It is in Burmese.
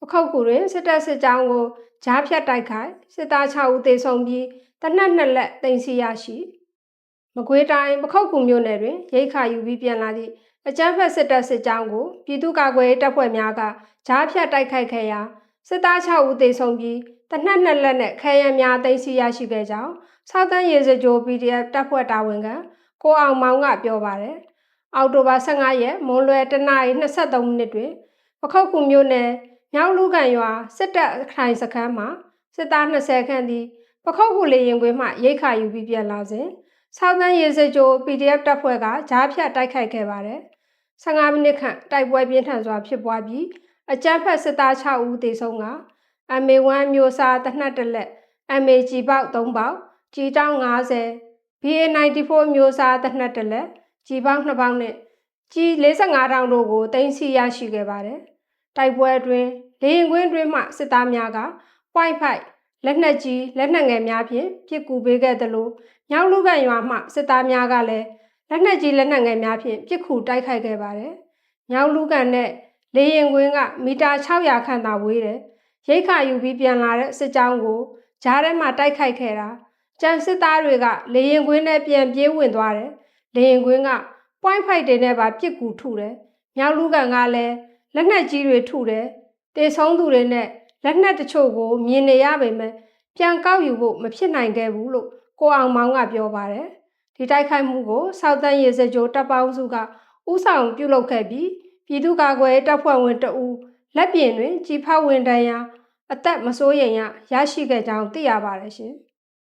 ပခုတ်ကူတွင်စစ်တပ်စစ်ကြောင်းကိုကြားဖြတ်တိုက်ခိုက်စစ်သား6ဦးသေဆုံးပြီးတနက်နှစ်လက်တင်စီရရှိမကွေးတိုင်းပခုတ်ကူမြို့နယ်တွင်ရိတ်ခါယူပြီးပြန်လာသည့်အကြမ်းဖက်စစ်တပ်စစ်ကြောင်းကိုပြည်သူ့ကာကွယ်ရေးတပ်ဖွဲ့များကကြားဖြတ်တိုက်ခိုက်ခဲ့ရာစစ်သား6ဦးသေဆုံးပြီးတနက်နှစ်လက်နဲ့ခဲယံများတင်စီရရှိခဲ့ကြောင်းစောက်တန်းရေစကြို PDF တပ်ဖွဲ့တာဝန်ခံကိုအောင်မောင်ကပြောပါတယ်အောက်တိုဘာ15ရက်မွန်လွယ်တနအီ23မိနစ်တွင်ပခုတ်ကူမြို့နယ် မြောက်လူကန်ရွာစစ်တပ်ခိုင်စခန်းမှာစစ်သား20ခန့်သည်ပခုတ်ကူလေရင်ကွင်းမှရိတ်ခါယူပြီးပြန်လာစဉ်ဆောင်းတန်းရေစကြို PDF တပ်ဖွဲ့ကကြားဖြတ်တိုက်ခိုက်ခဲ့ပါတယ်။15မိနစ်ခန့်တိုက်ပွဲပြင်းထန်စွာဖြစ်ပွားပြီးအကြမ်းဖက်စစ်သား6ဦးသေဆုံးက MA1 မျိုးစားတနက်တလက် MAG ပေါက်3ပေါက်ကြီးတောင်း90 BA94 မျိုးစားတနက်တလက်ကြီးပေါက်2ပေါက်နဲ့ကြီး45တောင်တို့ကိုတင်စီရရှိခဲ့ပါတယ်။ တိုက်ပွဲအတွင်းလေရင်ကွင်းအတွင်းမှစစ်သားများက point 5လက်နက်ကြီးလက်နက်ငယ်များဖြင့်ပစ်ကူပေးခဲ့သလိုမြောက်လူကန်ရွာမှစစ်သားများကလည်းလက်နက်ကြီးလက်နက်ငယ်များဖြင့်ပစ်ကူတိုက်ခိုက်ခဲ့ပါတယ်။မြောက်လူကန်နဲ့လေရင်ကွင်းကမီတာ600ခန့်သာဝေးတယ်။ရိတ်ခါယူပြီးပြန်လာတဲ့စစ်ကြောင်းကိုဂျားထဲမှာတိုက်ခိုက်ခဲ့တာကျန်စစ်သားတွေကလေရင်ကွင်းနဲ့ပြန်ပြေးဝင်သွားတယ်။လေရင်ကွင်းက point 5တွေနဲ့ပါပစ်ကူထုတယ်။မြောက်လူကန်ကလည်း လက်နက်ကြီးတွေထုတယ်။တေဆုံးသူတွေနဲ့လက်နက်တချို့ကိုမြင်နေရပေမဲ့ပြန်ကောက်ယူဖို့မဖြစ်နိုင်ခဲ့ဘူးလို့ကိုအောင်မောင်ကပြောပါတယ်။ဒီတိုက်ခိုက်မှုကိုစောက်တန်းရေစကြိုတပ်ပေါင်းစုကဥဆောင်ပြုလုပ်ခဲ့ပြီးပြည်သူ့ကာကွယ်တပ်ဖွဲ့ဝင်တအူလက်ပြင်တွင်ကြီးဖောက်ဝင်တန်းရာအသက်မစိုးရိမ်ရရရှိခဲ့ကြောင်းသိရပါတယ်ရှင်။